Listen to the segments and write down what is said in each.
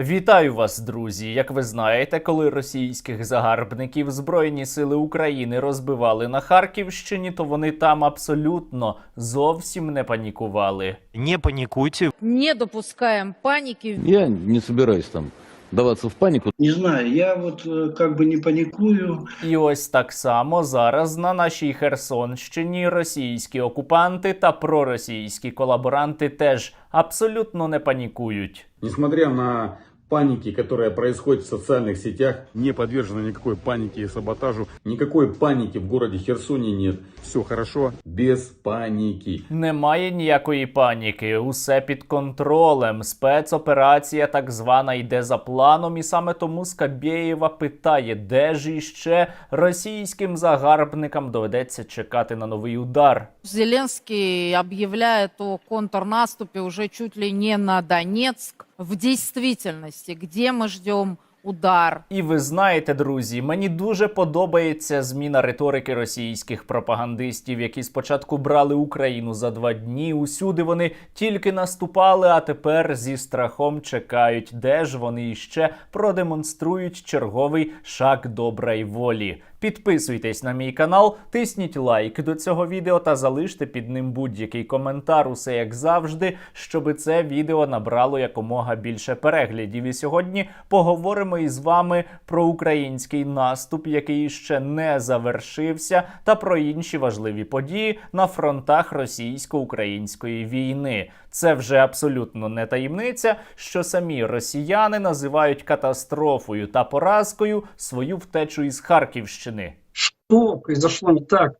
Вітаю вас, друзі! Як ви знаєте, коли російських загарбників Збройні сили України розбивали на Харківщині, то вони там абсолютно зовсім не панікували. Не паникуйте, Не допускаем паники. Я не собираюсь там даваться в панику. Не знаю, я вот э, как бы не паникую. І ось так само зараз на нашій Херсонщині російські окупанти та проросійські колаборанти теж абсолютно не панікують. Несмотря на паники, которая происходит в социальных сетях, не подвержена никакой панике и саботажу. Никакой паники в городе Херсоне нет. Все хорошо, без паники. Немає ніякої паніки, усе під контролем. Спецоперація так звана йде за планом, і саме тому Скабєєва питає, де ж іще російським загарбникам доведеться чекати на новий удар. Зеленский объявляет о контрнаступе уже чуть ли не на Донецк. В действительности, где мы ждем удар? І ви знаєте, друзі, мені дуже подобається зміна риторики російських пропагандистів, які спочатку брали Україну за два дні. Усюди вони тільки наступали, а тепер зі страхом чекають, де ж вони іще продемонструють черговий шаг доброї волі. Підписуйтесь на мій канал, тисніть лайк до цього відео та залиште під ним будь-який коментар, усе як завжди, щоб це відео набрало якомога більше переглядів. І сьогодні поговоримо із вами про український наступ, який ще не завершився, та про інші важливі події на фронтах російсько-української війни. Це вже абсолютно не таємниця, що самі росіяни називають катастрофою та поразкою свою втечу із Харківщини. Что произошло не так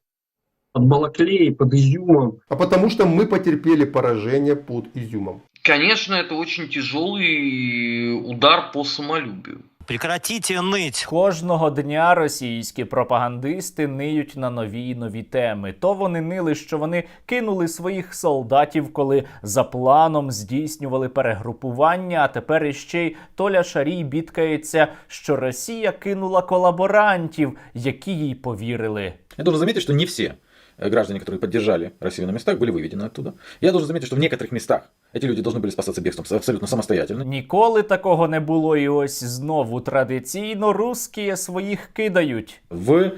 под Балаклеей, под Изюмом? А потому что мы потерпели поражение под Изюмом. Конечно, это очень тяжелый удар по самолюбию. прекратите ныть. Кожного дня російські пропагандисти ниють на нові й нові теми. То вони нили, що вони кинули своїх солдатів, коли за планом здійснювали перегрупування. А тепер іще й Толя Шарій бідкається, що Росія кинула колаборантів, які їй повірили. Я должен заметить, что не все э, граждане, которые поддержали Россию на местах, были выведены оттуда. Я должен заметить, что в некоторых местах эти люди должны были спасаться бегством абсолютно самостоятельно. Ніколи такого не було, і ось знову традиційно русські своїх кидають. В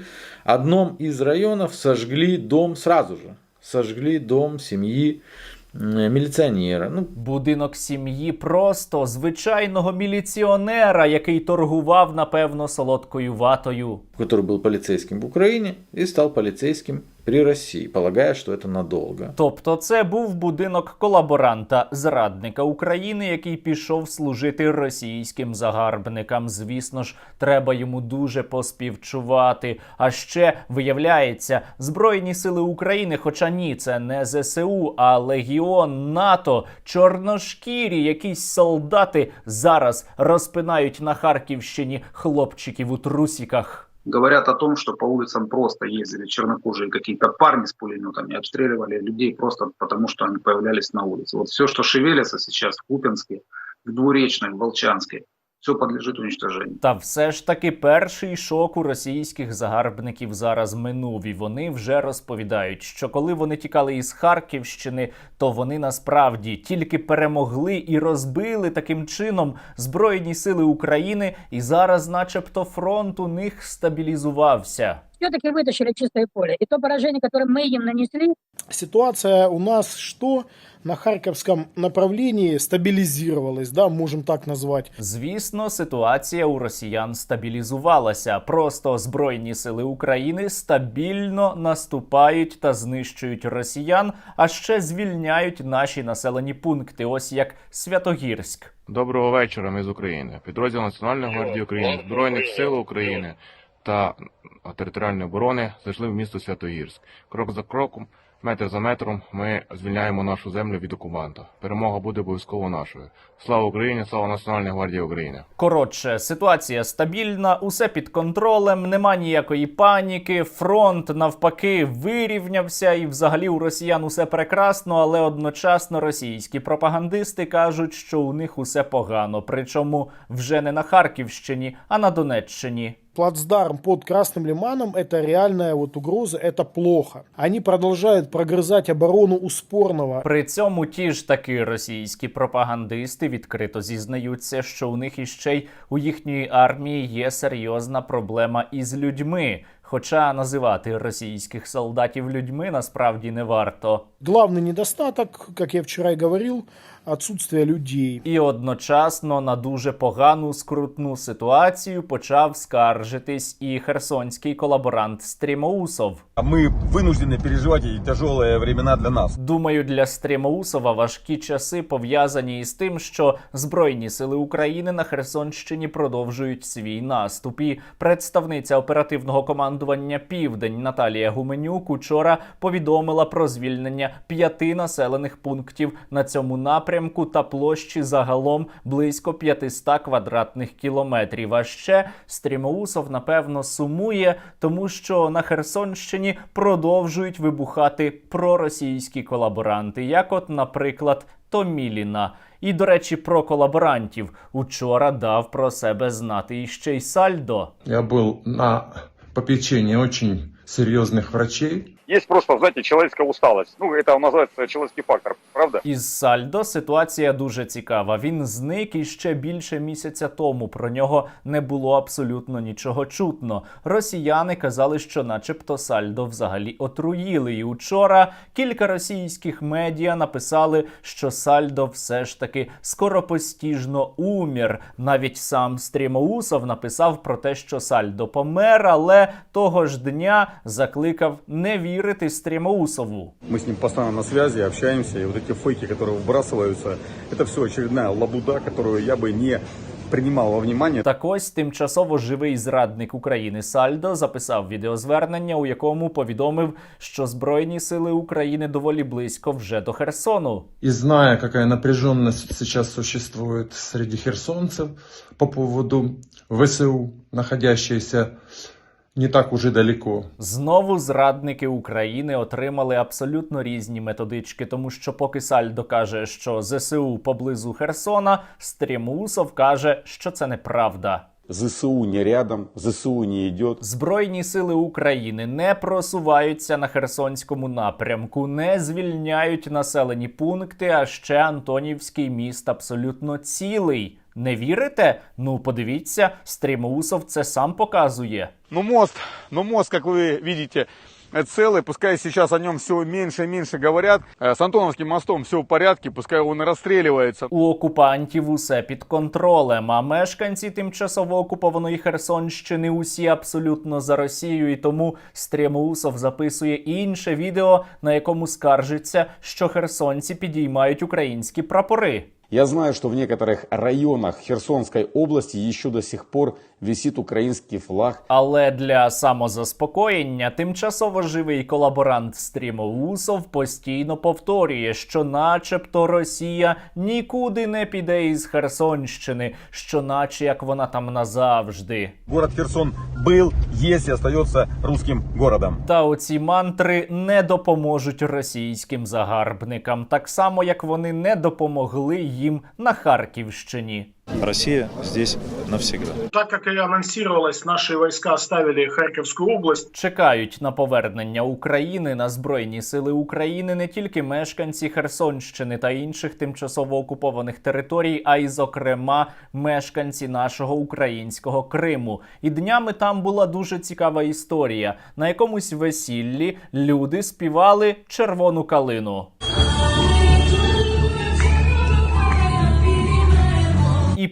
одном из районов сожгли дом сразу же. Сожгли дом семьи м, милиционера. Ну, Будинок сім'ї просто звичайного міліціонера, який торгував, напевно, солодкою ватою. который был полицейским в Украине и стал полицейским при России, полагая, что это надолго. Тобто, це був будинок колаборанта, зрадника України, який пішов служити російським загарбникам. Звісно ж, треба йому дуже поспівчувати. А ще виявляється, Збройні сили України, хоча ні, це не ЗСУ, а Легіон НАТО, чорношкірі, якісь солдати зараз розпинають на Харківщині хлопчиків у трусіках. Говорят о том, что по улицам просто ездили чернокожие какие-то парни с пулеметами, обстреливали людей просто потому, что они появлялись на улице. Вот все, что шевелится сейчас в Купинске, в Двуречной, в Волчанске, все подлежит уничтожению. Та все ж таки перший шок у російських загарбників зараз минув, і вони вже розповідають, що коли вони тікали із Харківщини, то вони насправді тільки перемогли і розбили таким чином збройні сили України, і зараз, начебто, фронт у них стабілізувався. все-таки вытащили чистое поле. И то поражение, которое мы им нанесли, Ситуация у нас что? На Харьковском направлении стабилизировалась, да, можем так назвать. Звісно, ситуація у росіян стабілізувалася. Просто збройні сили України стабільно наступають та знищують росіян, а ще звільняють наші населені пункти, ось як Святогірськ. Доброго вечора, ми з України. Підрозділ Національної гвардії України, Збройних сил України та територіальної оборони зайшли в місто Святогірськ. Крок за кроком, метр за метром, ми звільняємо нашу землю від окупанта. Перемога буде обов'язково нашою. Слава Україні! Слава Національній гвардії України! Коротше, ситуація стабільна, усе під контролем, нема ніякої паніки. Фронт навпаки вирівнявся, і взагалі у росіян усе прекрасно, але одночасно російські пропагандисти кажуть, що у них усе погано. Причому вже не на Харківщині, а на Донеччині плацдарм под Красным Лиманом – это реальная вот угроза, это плохо. Они продолжают прогрызать оборону у спорного. При цьому ті ж таки російські пропагандисти відкрито зізнаються, що у них іще й у їхньої армії є серйозна проблема із людьми. Хоча називати російських солдатів людьми насправді не варто. Главный недостаток, как я вчера и говорил, отсутствие людей. І одночасно на дуже погану скрутну ситуацію почав скаржитись і херсонський колаборант Стрімоусов. А мы вынуждены переживать эти тяжелые времена для нас. Думаю, для Стрімоусова важкі часи пов'язані із тим, що Збройні сили України на Херсонщині продовжують свій наступ. І представниця оперативного командування Південь Наталія Гуменюк учора повідомила про звільнення п'яти населених пунктів на цьому напрямку та площі загалом близько 500 квадратних кілометрів. А ще Стрімоусов напевно сумує, тому що на Херсонщині продовжують вибухати проросійські колаборанти, як, от, наприклад, Томіліна. І, до речі, про колаборантів учора дав про себе знати іще й Сальдо. Я был на попечении очень серьезных врачей. Есть просто, знаете, человеческая усталость. Ну, это называется человеческий фактор, правда? Із Сальдо ситуація дуже цікава. Він зник іще більше місяця тому. Про нього не було абсолютно нічого чутно. Росіяни казали, що, начебто, Сальдо взагалі отруїли. І учора кілька російських медіа написали, що Сальдо все ж таки скоропостіжно умір. Навіть сам Стрімоусов написав про те, що Сальдо помер, але того ж дня закликав не вірити Стрімоусову. Мы с ним постоянно на связи, общаемся, и вот эти фейки, которые выбрасываются, это все очередная лабуда, которую я бы не принимал во внимание. Так ось тимчасово живий зрадник України Сальдо записав відеозвернення, у якому повідомив, що Збройні сили України доволі близько вже до Херсону. И зная, какая напряженность сейчас существует среди херсонцев по поводу ВСУ, находящейся не так уже далеко. Знову зрадники України отримали абсолютно різні методички, тому що поки Сальдо каже, що ЗСУ поблизу Херсона, Стрімусов каже, що це неправда. ЗСУ не рядом, ЗСУ не идет. Збройні сили України не просуваються на Херсонському напрямку, не звільняють населені пункти. А ще Антонівський міст абсолютно цілий. Не вірите? Ну подивіться, Стрімоусов це сам показує. Ну, мост, ну, мост, как вы видите, э, целый. Пускай сейчас о нем все меньше и меньше говорят. Э, С Антоновским мостом все в порядке, пускай он и расстреливается. У окупантів усе під контролем. А мешканці тимчасово окупованої Херсонщини усі абсолютно за Росію. І тому Стрімоусов записує інше відео, на якому скаржиться, що херсонці підіймають українські прапори. Я знаю, что в некоторых районах Херсонской области еще до сих пор висит украинский флаг. Але для самозаспокоєння тимчасово живий колаборант Стрімоусов постійно повторює, що, начебто, Росія нікуди не піде із Херсонщини, що, наче як вона там назавжди. Город Херсон был, есть и остается русским городом. Та оці мантри не допоможуть російським загарбникам, так само як вони не допомогли їм на Харківщині. Россия здесь навсегда. Так как и анонсировалось, наши войска оставили Харьковскую область. Чекають на повернення України на Збройні сили України не тільки мешканці Херсонщини та інших тимчасово окупованих територій, а й, зокрема, мешканці нашого українського Криму. І днями там була дуже цікава історія. На якомусь весіллі люди співали червону калину.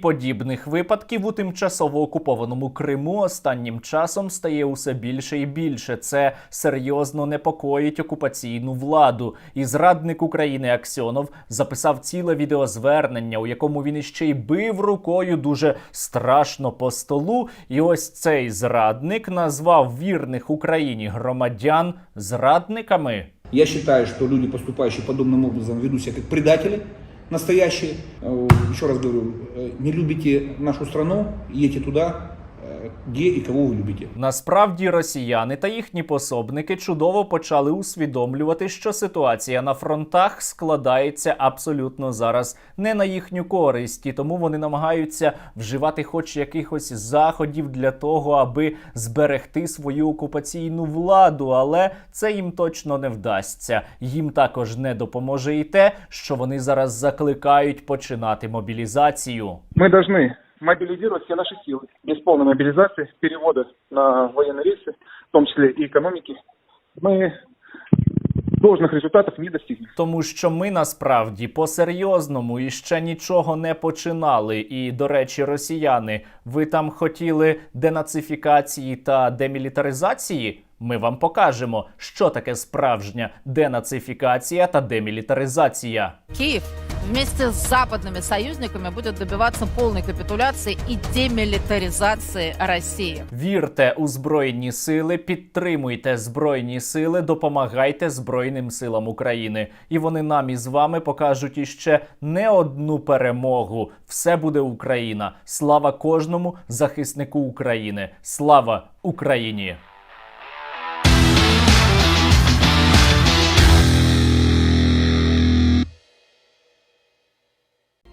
Подібних випадків у тимчасово окупованому Криму останнім часом стає усе більше і більше. Це серйозно непокоїть окупаційну владу. І зрадник України Аксьонов записав ціле відеозвернення, у якому він іще й бив рукою дуже страшно по столу. І ось цей зрадник назвав вірних Україні громадян зрадниками. Я считаю, что люди, поступающие подобным образом, ведут себя как предатели настоящие. Э, Еще раз говорю, э, не любите нашу страну, едьте туда, э, где и кого вы любите. Насправді росіяни та їхні пособники чудово почали усвідомлювати, що ситуація на фронтах складається абсолютно зараз не на їхню користь, і тому вони намагаються вживати хоч якихось заходів для того, аби зберегти свою окупаційну владу, але це їм точно не вдасться. Їм також не допоможе і те, що вони зараз закликають починати мобілізацію. Мы должны мобилизировать все наши силы. Без полной мобилизации, перевода на военные рейсы, в том числе и экономики, мы должных результатов не достигнем. Тому що ми насправді по-серйозному і ще нічого не починали. І до речі, росіяни, ви там хотіли денацифікації та демілітаризації? Ми вам покажемо, що таке справжня денацифікація та демілітаризація. Киев вместе с западными союзниками будет добиваться полной капитуляции и демилитаризации России. Вірте у збройні сили, підтримуйте збройні сили, допомагайте Збройним силам України. І вони нам із вами покажуть іще не одну перемогу. Все буде Україна. Слава кожному захиснику України. Слава Україні!